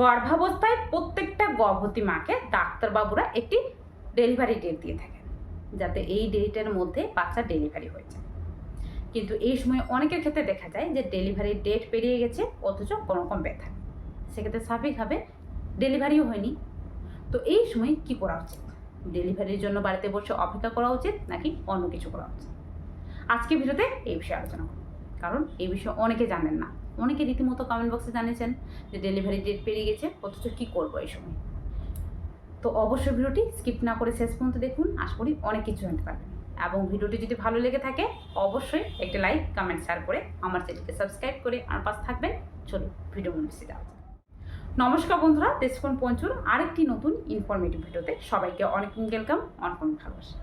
গর্ভাবস্থায় প্রত্যেকটা গর্ভবতী মাকে ডাক্তারবাবুরা একটি ডেলিভারি ডেট দিয়ে থাকেন, যাতে এই ডেটের মধ্যে বাচ্চা ডেলিভারি হয়ে যায়। কিন্তু এই সময় অনেকের ক্ষেত্রে দেখা যায় যে ডেলিভারির ডেট পেরিয়ে গেছে, অথচ কোনো রকম ব্যথা সেক্ষেত্রে স্বাভাবিকভাবে ডেলিভারিও হয়নি। তো এই সময় কি করা উচিত? ডেলিভারির জন্য বাড়িতে বসে অপেক্ষা করা উচিত, নাকি অন্য কিছু করা উচিত? আজকে ভিডিওতে এই বিষয়ে আলোচনা করব। কারণ এই বিষয়ে অনেকে জানেন না। অনেকে রীতিমতো কমেন্ট বক্সে জানিয়েছেন যে ডেলিভারি ডেট পেরিয়ে গেছে, অথচ কী করব এই সময়? তো অবশ্যই ভিডিওটি স্কিপ না করে শেষ পর্যন্ত দেখুন, আশা করি অনেক কিছু জানতে পারবেন। এবং ভিডিওটি যদি ভালো লেগে থাকে, অবশ্যই একটি লাইক কমেন্ট শেয়ার করে আমার চ্যানেলকে সাবস্ক্রাইব করে আমার পাশে থাকবেন। চলুন, ভিডিও মনে যাওয়া নমস্কার বন্ধুরা, দেশকোণ পঞ্চুর আরেকটি নতুন ইনফরমেটিভ ভিডিওতে সবাইকে অনেক ওয়েলকাম অনেক ভালোবাসা।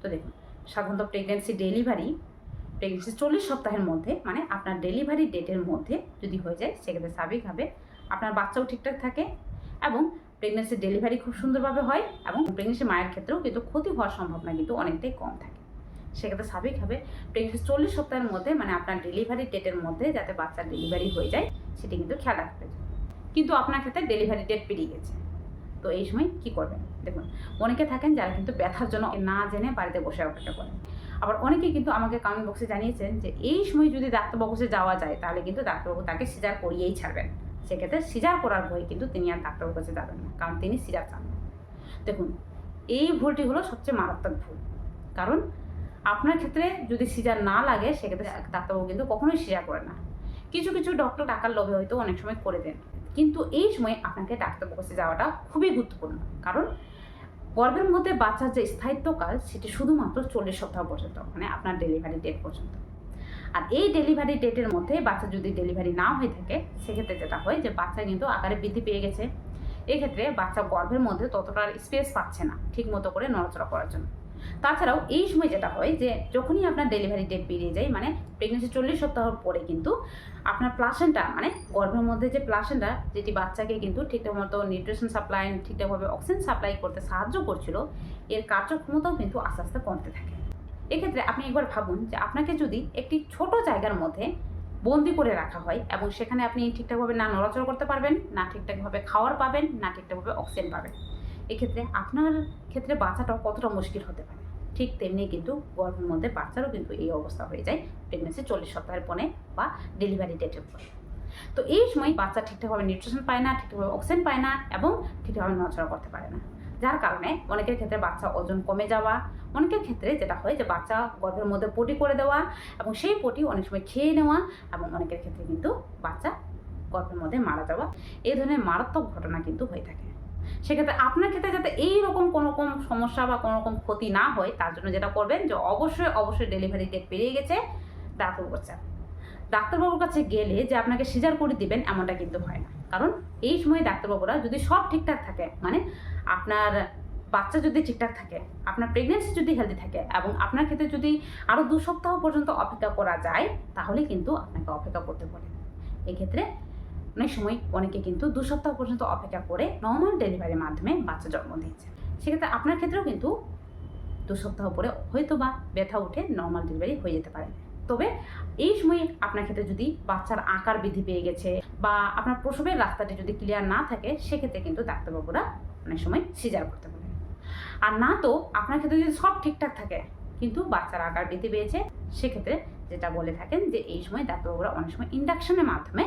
তো দেখুন, সাধারণত প্রেগনেন্সি ডেলিভারি প্রেগনেন্সি চল্লিশ সপ্তাহের মধ্যে মানে আপনার ডেলিভারি ডেটের মধ্যে যদি হয়ে যায়, সেক্ষেত্রে স্বাভাবিকভাবে আপনার বাচ্চাও ঠিকঠাক থাকে এবং প্রেগনেন্সি ডেলিভারি খুব সুন্দরভাবে হয় এবং প্রেগনেন্সি মায়ের ক্ষেত্রেও কিন্তু ক্ষতি হওয়ার সম্ভাবনা কিন্তু অনেকটাই কম থাকে। সেক্ষেত্রে স্বাভাবিকভাবে প্রেগনেন্সি চল্লিশ সপ্তাহের মধ্যে মানে আপনার ডেলিভারি ডেটের মধ্যে যাতে বাচ্চার ডেলিভারি হয়ে যায়, সেটি কিন্তু খেয়াল রাখতে হবে। কিন্তু আপনার ক্ষেত্রে ডেলিভারি ডেট পেরিয়ে গেছে। তো এই সময় কি করবেন? দেখুন, অনেকে থাকেন যারা কিন্তু ব্যথার জন্য না জেনে বাড়িতে বসে অপেক্ষা করেন। আবার অনেকে কিন্তু আমাকে কমেন্ট বক্সে জানিয়েছেন যে, এই সময় যদি ডাক্তারবাবুতে যাওয়া যায়, তাহলে কিন্তু ডাক্তারবাবু তাকে সিজার করিয়েই ছাড়বেন। সেক্ষেত্রে সিজার করার ভয়ে কিন্তু তিনি আর ডাক্তারবাবুর কাছে যাবেন না, কারণ তিনি সিজার চান। দেখুন, এই ভুলটি হলো সবচেয়ে মারাত্মক ভুল। কারণ আপনার ক্ষেত্রে যদি সিজার না লাগে, সেক্ষেত্রে ডাক্তারবাবু কিন্তু কখনোই সিজার করে না। কিছু কিছু ডক্টর টাকার লোভে হয়তো অনেক সময় করে দেন। কিন্তু এই সময় আপনাকে ডাক্তারবাবুর কাছে যাওয়াটা খুবই গুরুত্বপূর্ণ। কারণ গর্ভের মধ্যে বাচ্চার যে স্থায়িত্বকাল, সেটি শুধুমাত্র চল্লিশ সপ্তাহ পর্যন্ত মানে আপনার ডেলিভারি ডেট পর্যন্ত। আর এই ডেলিভারি ডেটের মধ্যে বাচ্চা যদি ডেলিভারি না হয়ে থাকে, সেক্ষেত্রে যেটা হয় যে বাচ্চা কিন্তু আকারে বৃদ্ধি পেয়ে গেছে। এক্ষেত্রে বাচ্চা গর্ভের মধ্যে ততটা স্পেস পাচ্ছে না ঠিক মতো করে নড়াচড়া করার জন্য। তাছাড়াও এই সময় যেটা হয় যে যখনই আপনার ডেলিভারি ডেট বেরিয়ে যায় মানে প্রেগনেন্সি চল্লিশ সপ্তাহ পরে কিন্তু আপনার প্লাসেন্টা মানে গর্ভের মধ্যে যে প্লাসেন্টা যেটি বাচ্চাকে কিন্তু ঠিকঠাক মতো নিউট্রিশন সাপ্লাই ঠিকঠাকভাবে অক্সিজেন সাপ্লাই করতে সাহায্য করছিল, এর কার্যক্ষমতাও কিন্তু আস্তে আস্তে কমতে থাকে। এক্ষেত্রে আপনি একবার ভাবুন যে আপনাকে যদি একটি ছোট জায়গার মধ্যে বন্দি করে রাখা হয় এবং সেখানে আপনি ঠিকঠাকভাবে না নড়াচড়া করতে পারবেন, না ঠিকঠাকভাবে খাওয়ার পাবেন, না ঠিকঠাকভাবে অক্সিজেন পাবেন, এক্ষেত্রে আপনার ক্ষেত্রে বাচ্চাটাও কতটা মুশকিল হতে পারে? ঠিক তেমনি কিন্তু গর্ভের মধ্যে বাচ্চারও কিন্তু এই অবস্থা হয়ে যায় প্রেগনেন্সি চল্লিশ সপ্তাহের পরে বা ডেলিভারি ডেটের পরে। তো এই সময় বাচ্চা ঠিকঠাকভাবে নিউট্রিশন পায় না, ঠিকঠাকভাবে অক্সিজেন পায় না এবং ঠিকঠাকভাবে নড়াচড়া করতে পারে না। যার কারণে অনেকের ক্ষেত্রে বাচ্চা ওজন কমে যাওয়া, অনেকের ক্ষেত্রে যেটা হয় যে বাচ্চা গর্ভের মধ্যে পটি করে দেওয়া এবং সেই পটি অনেক সময় খেয়ে নেওয়া এবং অনেকের ক্ষেত্রে কিন্তু বাচ্চা গর্ভের মধ্যে মারা যাওয়া, এই ধরনের মারাত্মক ঘটনা কিন্তু হয়ে থাকে। সেক্ষেত্রে আপনার ক্ষেত্রে যাতে এই রকম কোনো রকম সমস্যা বা কোনো রকম ক্ষতি না হয়, তার জন্য যেটা করবেন যে অবশ্যই অবশ্যই ডেলিভারি ডেট পেরিয়ে গেছে, ডাক্তারবাবুর কাছে। ডাক্তারবাবুর কাছে গেলে যে আপনাকে সিজার করে দিবেন এমনটা কিন্তু হয় না। কারণ এই সময় ডাক্তারবাবুরা যদি সব ঠিকঠাক থাকে মানে আপনার বাচ্চা যদি ঠিকঠাক থাকে, আপনার প্রেগনেন্সি যদি হেলদি থাকে এবং আপনার ক্ষেত্রে যদি আরও দু সপ্তাহ পর্যন্ত অপেক্ষা করা যায়, তাহলে কিন্তু আপনাকে অপেক্ষা করতে পারে এক্ষেত্রে অনেক সময় অনেকে কিন্তু দু সপ্তাহ পর্যন্ত অপেক্ষা করে নর্মাল ডেলিভারির মাধ্যমে বাচ্চা জন্ম দিয়েছে। সেক্ষেত্রে আপনার ক্ষেত্রেও কিন্তু দু সপ্তাহ পরে হয়তো বা ব্যথা উঠে নর্মাল ডেলিভারি হয়ে যেতে পারে। তবে এই সময় আপনার ক্ষেত্রে যদি বাচ্চার আকার বৃদ্ধি পেয়ে গেছে বা আপনার প্রসবের রাস্তাটি যদি ক্লিয়ার না থাকে, সেক্ষেত্রে কিন্তু ডাক্তারবাবুরা অনেক সময় সিজার করতে পারে আর না তো, আপনার ক্ষেত্রে যদি সব ঠিকঠাক থাকে, কিন্তু বাচ্চার আকার বৃদ্ধি পেয়েছে, সেক্ষেত্রে যেটা বলে থাকেন যে এই সময় ডাক্তারবাবুরা অনেক সময় ইন্ডাকশনের মাধ্যমে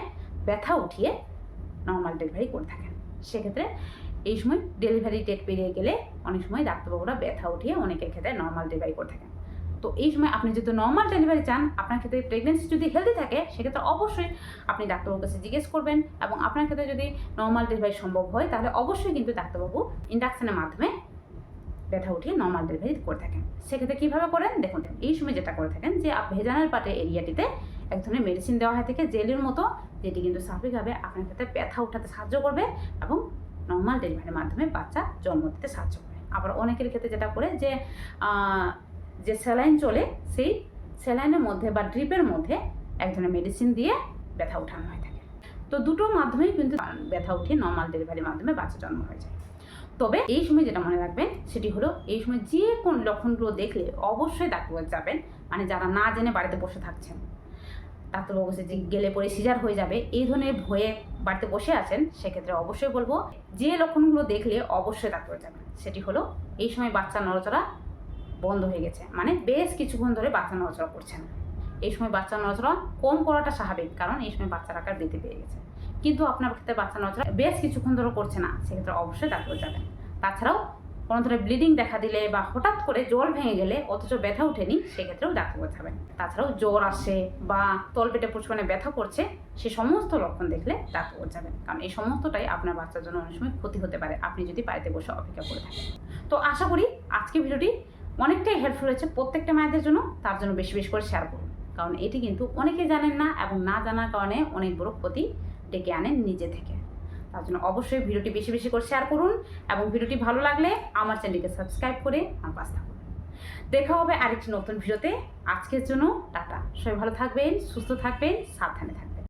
ব্যথা উঠিয়ে নর্মাল ডেলিভারি করে থাকেন। সেক্ষেত্রে এই সময় ডেলিভারি ডেট পেরিয়ে গেলে অনেক সময় ডাক্তারবাবুরা ব্যথা উঠিয়ে অনেকের ক্ষেত্রে নর্মাল ডেলিভারি করে থাকেন। তো এই সময় আপনি যদি নর্মাল ডেলিভারি চান, আপনার ক্ষেত্রে প্রেগনেন্সি যদি হেলদি থাকে, সেক্ষেত্রে অবশ্যই আপনি ডাক্তারবাবুর কাছে জিজ্ঞেস করবেন এবং আপনার ক্ষেত্রে যদি নর্মাল ডেলিভারি সম্ভব হয়, তাহলে অবশ্যই কিন্তু ডাক্তারবাবু ইন্ডাকশনের মাধ্যমে ব্যথা উঠিয়ে নর্মাল ডেলিভারি করে থাকেন। সেক্ষেত্রে কীভাবে করেন? দেখুন, এই সময় যেটা করে থাকেন যে ভেজানের পাটে এরিয়াটিতে এক ধরনের মেডিসিন দেওয়া হয় থেকে জেলের মতো, যেটি কিন্তু স্বাভাবিকভাবে আপনার ক্ষেত্রে ব্যথা উঠাতে সাহায্য করবে এবং নর্মাল ডেলিভারির মাধ্যমে বাচ্চা জন্ম দিতে সাহায্য করবে আবার অনেকের ক্ষেত্রে যেটা করে যে যে স্যালাইন চলে, সেই স্যালাইনের মধ্যে বা ড্রিপের মধ্যে এক ধরনের মেডিসিন দিয়ে ব্যথা উঠানো হয়ে থাকে তো দুটোর মাধ্যমেই কিন্তু ব্যথা উঠিয়ে নর্মাল ডেলিভারির মাধ্যমে বাচ্চা জন্ম হয়ে যায়। তবে এই সময় যেটা মনে রাখবেন, সেটি হলো এই সময় যে কোন লক্ষণগুলো দেখলে অবশ্যই ডাক্তার যাবেন। মানে যারা না জেনে বাড়িতে বসে থাকছেন ডাক্তারবাবু যে গেলে পরে সিজার হয়ে যাবে, এই ধরনের ভয়ে বাড়িতে বসে আছেন, সেক্ষেত্রে অবশ্যই বলব যে লক্ষণগুলো দেখলে অবশ্যই ডাক্তার যাবেন সেটি হলো, এই সময় বাচ্চা নড়াচড়া বন্ধ হয়ে গেছে মানে বেশ কিছুক্ষণ ধরে বাচ্চা নড়াচড়া করছে না এই সময় বাচ্চা নড়াচড়া কম করাটা স্বাভাবিক, কারণ এই সময় বাচ্চার আকার বৃদ্ধি পেয়ে গেছে। কিন্তু আপনার ক্ষেত্রে বাচ্চা নড়াচড়া বেশ কিছুক্ষণ ধরে করছে না, সেক্ষেত্রে অবশ্যই ডাক্তার যাবেন তাছাড়াও কোনো ধরনের ব্লিডিং দেখা দিলে বা হঠাৎ করে জল ভেঙে গেলে অথচ ব্যথা ওঠেনি, সেক্ষেত্রেও ডাক্তার যাবেন তাছাড়াও জ্বর আসে বা তলপেটে প্রচুর ব্যথা করছে, সে সমস্ত লক্ষণ দেখলে ডাক্তার যাবেন কারণ এই সমস্তটাই আপনার বাচ্চার জন্য অনেক সময় ক্ষতি হতে পারে। আপনি যদি বাড়িতে বসে অপেক্ষা করে থাকেন। তো আশা করি আজকে ভিডিওটি অনেকটাই হেল্পফুল হয়েছে প্রত্যেকটা মায়েদের জন্য। তার জন্য বেশি বেশি করে শেয়ার করুন। কারণ এটি কিন্তু অনেকে জানেন না এবং না জানার কারণে অনেক বড় ক্ষতি ডেকে আনেন নিজে থেকে। তার জন্য অবশ্যই ভিডিওটি বেশি বেশি করে শেয়ার করুন এবং ভিডিওটি ভালো লাগলে আমার চ্যানেলকে সাবস্ক্রাইব করে আমার পাশে থাকুন। দেখা হবে আরেকটি নতুন ভিডিওতে। আজকের জন্য টাটা। সবাই ভালো থাকবেন, সুস্থ থাকবেন, সাবধানে থাকবেন।